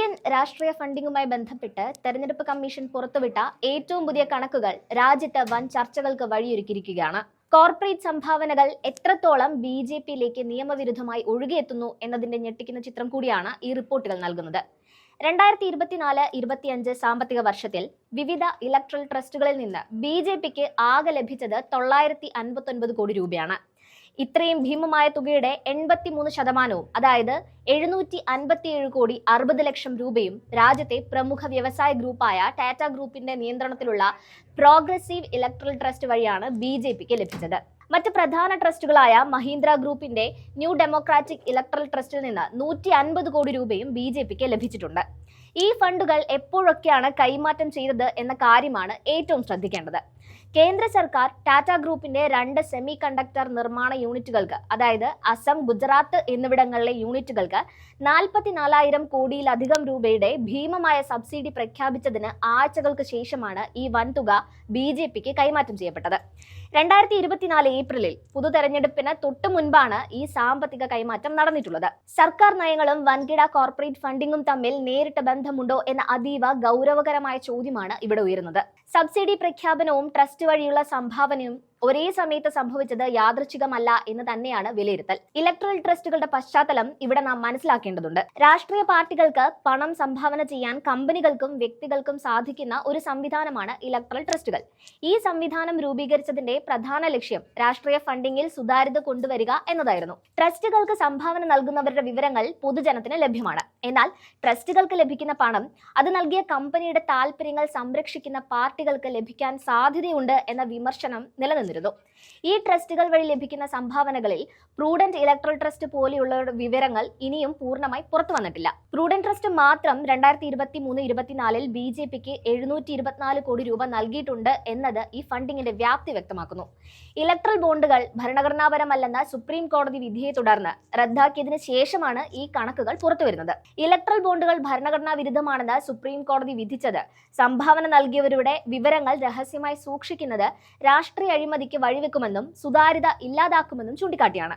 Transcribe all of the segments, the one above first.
Indian രാഷ്ട്രീയ ഫണ്ടിങ്ങുമായി ബന്ധപ്പെട്ട് തെരഞ്ഞെടുപ്പ് കമ്മീഷൻ പുറത്തുവിട്ട ഏറ്റവും പുതിയ കണക്കുകൾ രാജ്യത്ത് വൻ ചർച്ചകൾക്ക് വഴിയൊരുക്കിയിരിക്കുകയാണ്. കോർപ്പറേറ്റ് സംഭാവനകൾ എത്രത്തോളം ബി ജെ പിയിലേക്ക് നിയമവിരുദ്ധമായി ഒഴുകിയെത്തുന്നു എന്നതിന്റെ ഞെട്ടിക്കുന്ന ചിത്രം കൂടിയാണ് ഈ റിപ്പോർട്ടുകൾ നൽകുന്നത്. രണ്ടായിരത്തി ഇരുപത്തിനാല് ഇരുപത്തിയഞ്ച് സാമ്പത്തിക വർഷത്തിൽ വിവിധ ഇലക്ട്രൽ ട്രസ്റ്റുകളിൽ നിന്ന് ബി ജെ പിക്ക് ആകെ ലഭിച്ചത് തൊള്ളായിരത്തി അൻപത്തൊൻപത് കോടി രൂപയാണ്. ഇത്രയും ഭീമമായ തുകയുടെ എൺപത്തിമൂന്ന് ശതമാനവും അതായത് എഴുന്നൂറ്റി അൻപത്തിയേഴ് കോടി അറുപത് ലക്ഷം രൂപയും രാജ്യത്തെ പ്രമുഖ വ്യവസായ ഗ്രൂപ്പായ ടാറ്റ ഗ്രൂപ്പിന്റെ നിയന്ത്രണത്തിലുള്ള പ്രോഗ്രസീവ് ഇലക്ട്രൽ ട്രസ്റ്റ് വഴിയാണ് ബി ജെ പിക്ക് ലഭിച്ചത്. മറ്റ് പ്രധാന ട്രസ്റ്റുകളായ മഹീന്ദ്ര ഗ്രൂപ്പിന്റെ ന്യൂ ഡെമോക്രാറ്റിക് ഇലക്ട്രൽ ട്രസ്റ്റിൽ നിന്ന് നൂറ്റി അൻപത് കോടി രൂപയും ബി ജെ പിക്ക് ലഭിച്ചിട്ടുണ്ട്. ഈ ഫണ്ടുകൾ എപ്പോഴൊക്കെയാണ് കൈമാറ്റം ചെയ്തത് എന്ന കാര്യമാണ് ഏറ്റവും ശ്രദ്ധിക്കേണ്ടത്. കേന്ദ്ര സർക്കാർ ടാറ്റ ഗ്രൂപ്പിന്റെ രണ്ട് സെമി കണ്ടക്ടർ നിർമ്മാണ യൂണിറ്റുകൾക്ക് അതായത് അസം ഗുജറാത്ത് എന്നിവിടങ്ങളിലെ യൂണിറ്റുകൾക്ക് നാൽപ്പത്തിനാലായിരം കോടിയിലധികം രൂപയുടെ ഭീമമായ സബ്സിഡി പ്രഖ്യാപിച്ചതിന് ആഴ്ചകൾക്ക് ശേഷമാണ് ഈ വൻതുക ബി ജെ പിക്ക് കൈമാറ്റം ചെയ്യപ്പെട്ടത്. രണ്ടായിരത്തി ഇരുപത്തിനാല് ഏപ്രിലിൽ പൊതു തെരഞ്ഞെടുപ്പിന് തൊട്ടു മുൻപാണ് ഈ സാമ്പത്തിക കൈമാറ്റം നടന്നിട്ടുള്ളത്. സർക്കാർ നയങ്ങളും വൻകിട കോർപ്പറേറ്റ് ഫണ്ടിങ്ങും തമ്മിൽ നേരിട്ട് ബന്ധമുണ്ടോ എന്ന അതീവ ഗൗരവകരമായ ചോദ്യമാണ് ഇവിടെ ഉയരുന്നത്. സബ്സിഡി പ്രഖ്യാപനവും ട്രസ്റ്റ് വഴിയുള്ള സംഭാവനയും ഒരേ സമയത്ത് സംഭവിച്ചത് യാദൃച്ഛികമല്ല എന്ന് തന്നെയാണ് വിലയിരുത്തൽ. ഇലക്ട്രൽ ട്രസ്റ്റുകളുടെ പശ്ചാത്തലം ഇവിടെ നാം മനസ്സിലാക്കേണ്ടതുണ്ട്. രാഷ്ട്രീയ പാർട്ടികൾക്ക് പണം സംഭാവന ചെയ്യാൻ കമ്പനികൾക്കും വ്യക്തികൾക്കും സാധിക്കുന്ന ഒരു സംവിധാനമാണ് ഇലക്ട്രൽ ട്രസ്റ്റുകൾ ഈ സംവിധാനം രൂപീകരിച്ചതിന്റെ പ്രധാന ലക്ഷ്യം രാഷ്ട്രീയ ഫണ്ടിങ്ങിൽ സുതാര്യത കൊണ്ടുവരിക എന്നതായിരുന്നു. ട്രസ്റ്റുകൾക്ക് സംഭാവന നൽകുന്നവരുടെ വിവരങ്ങൾ പൊതുജനത്തിന് ലഭ്യമാണ്. എന്നാൽ ട്രസ്റ്റുകൾക്ക് ലഭിക്കുന്ന പണം അത് നൽകിയ കമ്പനിയുടെ താല്പര്യങ്ങൾ സംരക്ഷിക്കുന്ന പാർട്ടികൾക്ക് ലഭിക്കാൻ സാധ്യതയുണ്ട് എന്ന വിമർശനം നിലനിന്നിരുന്നു ഈ ട്രസ്റ്റുകൾ വഴി ലഭിക്കുന്ന സംഭാവനകളിൽ പ്രൂഡന്റ് ഇലക്ട്രൽ ട്രസ്റ്റ് പോലെയുള്ള വിവരങ്ങൾ ഇനിയും പൂർണമായി പുറത്തു വന്നിട്ടില്ല. പ്രൂഡന്റ് ട്രസ്റ്റ് മാത്രം രണ്ടായിരത്തി ഇരുപത്തി മൂന്ന് ഇരുപത്തിനാലിൽ ബി ജെ പിക്ക് എഴുന്നൂറ്റി ഇരുപത്തിനാല് കോടി രൂപ നൽകിയിട്ടുണ്ട് എന്നത് ഈ ഫണ്ടിങ്ങിന്റെ വ്യാപ്തി വ്യക്തമാക്കുന്നു. ഇലക്ട്രൽ ബോണ്ടുകൾ ഭരണഘടനാപരമല്ലെന്ന സുപ്രീം കോടതി വിധിയെ തുടർന്ന് റദ്ദാക്കിയതിനു ശേഷമാണ് ഈ കണക്കുകൾ പുറത്തുവരുന്നത് ഇലക്ട്രൽ ബോണ്ടുകൾ ഭരണഘടനാ വിരുദ്ധമാണെന്ന് സുപ്രീം കോടതി വിധിച്ചത് സംഭാവന നൽകിയവരുടെ വിവരങ്ങൾ രഹസ്യമായി സൂക്ഷിക്കുന്നത് രാഷ്ട്രീയ അഴിമതിക്ക് വഴിവെക്കുമെന്നും സുതാര്യത ഇല്ലാതാക്കുമെന്നും ചൂണ്ടിക്കാട്ടിയാണ്.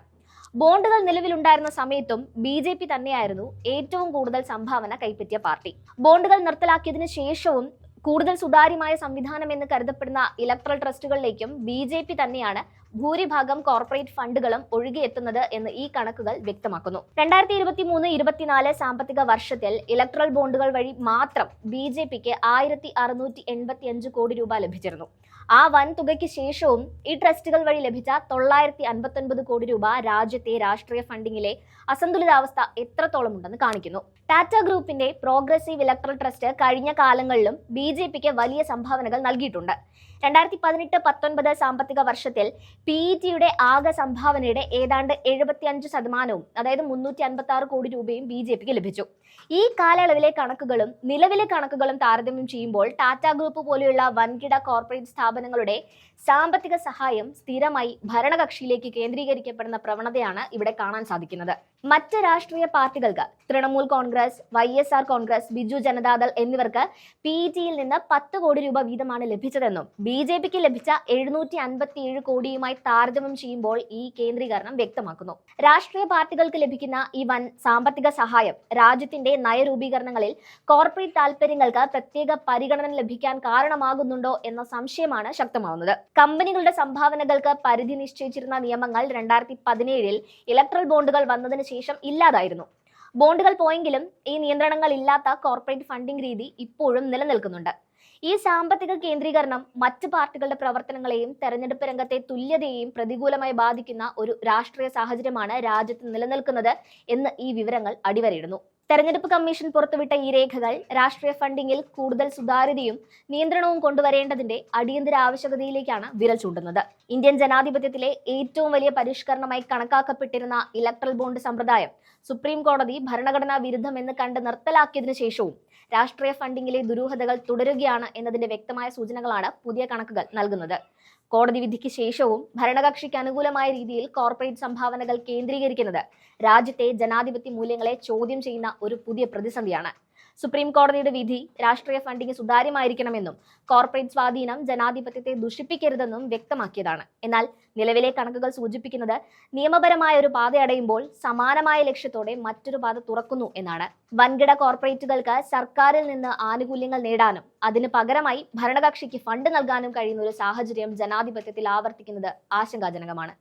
ബോണ്ടുകൾ നിലവിലുണ്ടായിരുന്ന സമയത്തും ബി ജെ പി തന്നെയായിരുന്നു ഏറ്റവും കൂടുതൽ സംഭാവന കൈപ്പറ്റിയ പാർട്ടി. ബോണ്ടുകൾ നിർത്തലാക്കിയതിനു ശേഷവും കൂടുതൽ സുതാര്യമായ സംവിധാനം എന്ന് കരുതപ്പെടുന്ന ഇലക്ട്രൽ ട്രസ്റ്റുകളിലേക്കും ബി ജെ പി തന്നെയാണ് ഭൂരിഭാഗം കോർപ്പറേറ്റ് ഫണ്ടുകളും ഒഴുകിയെത്തുന്നത് എന്ന് ഈ കണക്കുകൾ വ്യക്തമാക്കുന്നു. രണ്ടായിരത്തി ഇരുപത്തി മൂന്ന് ഇരുപത്തിനാല് സാമ്പത്തിക വർഷത്തിൽ ഇലക്ട്രൽ ബോണ്ടുകൾ വഴി മാത്രം ബി ജെ പിക്ക് ആയിരത്തി അറുന്നൂറ്റി എൺപത്തി അഞ്ച് കോടി രൂപ ലഭിച്ചിരുന്നു. ആ വൻ തുകയ്ക്ക് ശേഷവും ഈ ട്രസ്റ്റുകൾ വഴി ലഭിച്ച തൊള്ളായിരത്തി അൻപത്തൊൻപത് കോടി രൂപ രാജ്യത്തെ രാഷ്ട്രീയ ഫണ്ടിങ്ങിലെ അസന്തുലിതാവസ്ഥ എത്രത്തോളം ഉണ്ടെന്ന് കാണിക്കുന്നു. ടാറ്റ ഗ്രൂപ്പിന്റെ പ്രോഗ്രസീവ് ഇലക്ട്രൽ ട്രസ്റ്റ് കഴിഞ്ഞ കാലങ്ങളിലും ബി ജെ പിക്ക് വലിയ സംഭാവനകൾ നൽകിയിട്ടുണ്ട്. രണ്ടായിരത്തി പതിനെട്ട് പത്തൊൻപത് സാമ്പത്തിക വർഷത്തിൽ പി ഇ ടിയുടെ ആകെ സംഭാവനയുടെ ഏതാണ്ട് എഴുപത്തി അഞ്ച് ശതമാനവും അതായത് മുന്നൂറ്റി അൻപത്തി ആറ് കോടി രൂപയും ബി ജെ പിക്ക് ലഭിച്ചു. ഈ കാലയളവിലെ കണക്കുകളും നിലവിലെ കണക്കുകളും താരതമ്യം ചെയ്യുമ്പോൾ ടാറ്റ ഗ്രൂപ്പ് പോലെയുള്ള വൻകിട കോർപ്പറേറ്റ് സ്ഥാപനങ്ങളുടെ സാമ്പത്തിക സഹായം സ്ഥിരമായി ഭരണകക്ഷിയിലേക്ക് കേന്ദ്രീകരിക്കപ്പെടുന്ന പ്രവണതയാണ് ഇവിടെ കാണാൻ സാധിക്കുന്നത്. മറ്റ് രാഷ്ട്രീയ പാർട്ടികൾക്ക് Trinamool Congress Y S R Congress Biju Janata എന്നിവർക്ക് പി ടിയിൽ നിന്ന് പത്ത് കോടി രൂപ വീതമാണ് ലഭിച്ചതെന്നും ബി ജെ പിക്ക് ലഭിച്ച എഴുന്നൂറ്റി അൻപത്തി ഏഴ് കോടിയുമായി താരതമ്യം ചെയ്യുമ്പോൾ ഈ കേന്ദ്രീകരണം വ്യക്തമാക്കുന്നു. രാഷ്ട്രീയ പാർട്ടികൾക്ക് ലഭിക്കുന്ന ഈ വൻ സാമ്പത്തിക സഹായം രാജ്യത്തിന്റെ നയരൂപീകരണങ്ങളിൽ കോർപ്പറേറ്റ് താൽപര്യങ്ങൾക്ക് പ്രത്യേക പരിഗണന ലഭിക്കാൻ കാരണമാകുന്നുണ്ടോ എന്ന സംശയമാണ് ശക്തമാവുന്നത്. കമ്പനികളുടെ സംഭാവനകൾക്ക് പരിധി നിശ്ചയിച്ചിരുന്ന നിയമങ്ങൾ രണ്ടായിരത്തി പതിനേഴിൽ ഇലക്ട്രൽ ബോണ്ടുകൾ വന്നതിന് ശേഷം ഇല്ലാതായിരുന്നു. ബോണ്ടുകൾ പോയെങ്കിലും ഈ നിയന്ത്രണങ്ങൾ ഇല്ലാത്ത കോർപ്പറേറ്റ് ഫണ്ടിംഗ് രീതി ഇപ്പോഴും നിലനിൽക്കുന്നുണ്ട്. ഈ സാമ്പത്തിക കേന്ദ്രീകരണം മറ്റ് പാർട്ടികളുടെ പ്രവർത്തനങ്ങളെയും തെരഞ്ഞെടുപ്പ് രംഗത്തെ തുല്യതയെയും പ്രതികൂലമായി ബാധിക്കുന്ന ഒരു രാഷ്ട്രീയ സാഹചര്യമാണ് രാജ്യത്ത് നിലനിൽക്കുന്നത് എന്ന് ഈ വിവരങ്ങൾ അടിവരയിടുന്നു. തെരഞ്ഞെടുപ്പ് കമ്മീഷൻ പുറത്തുവിട്ട ഈ രേഖകൾ രാഷ്ട്രീയ ഫണ്ടിങ്ങിൽ കൂടുതൽ സുതാര്യതയും നിയന്ത്രണവും കൊണ്ടുവരേണ്ടതിന്റെ അടിയന്തര ആവശ്യകതയിലേക്കാണ് വിരൽ ചൂണ്ടുന്നത്. ഇന്ത്യൻ ജനാധിപത്യത്തിലെ ഏറ്റവും വലിയ പരിഷ്കരണമായി കണക്കാക്കപ്പെട്ടിരുന്ന ഇലക്ട്രൽ ബോണ്ട് സമ്പ്രദായം സുപ്രീം കോടതി ഭരണഘടനാ വിരുദ്ധമെന്ന് കണ്ട് നിർത്തലാക്കിയതിനു ശേഷവും രാഷ്ട്രീയ ഫണ്ടിങ്ങിലെ ദുരൂഹതകൾ തുടരുകയാണ് എന്നതിന്റെ വ്യക്തമായ സൂചനകളാണ് പുതിയ കണക്കുകൾ നൽകുന്നത്. കോടതി വിധിക്ക് ശേഷവും ഭരണകക്ഷിക്ക് അനുകൂലമായ രീതിയിൽ കോർപ്പറേറ്റ് സംഭാവനകൾ കേന്ദ്രീകരിക്കുന്നത് രാജ്യത്തെ ജനാധിപത്യ മൂല്യങ്ങളെ ചോദ്യം ചെയ്യുന്ന ഒരു പുതിയ പ്രതിസന്ധിയാണ്. സുപ്രീം കോടതിയുടെ വിധി രാഷ്ട്രീയ ഫണ്ടിംഗ് സുതാര്യമായിരിക്കണമെന്നും കോർപ്പറേറ്റ് സ്വാധീനം ജനാധിപത്യത്തെ ദുഷിപ്പിക്കരുതെന്നും വ്യക്തമാക്കിയതാണ്. എന്നാൽ നിലവിലെ കണക്കുകൾ സൂചിപ്പിക്കുന്നത് നിയമപരമായ ഒരു പാത അടയുമ്പോൾ സമാനമായ ലക്ഷ്യത്തോടെ മറ്റൊരു പാത തുറക്കുന്നു എന്നാണ്. വൻകിട കോർപ്പറേറ്റുകൾക്ക് സർക്കാരിൽ നിന്ന് ആനുകൂല്യങ്ങൾ നേടാനും അതിന് പകരമായി ഭരണകക്ഷിക്ക് ഫണ്ട് നൽകാനും കഴിയുന്ന ഒരു സാഹചര്യം ജനാധിപത്യത്തിൽ ആവർത്തിക്കുന്നത് ആശങ്കാജനകമാണ്.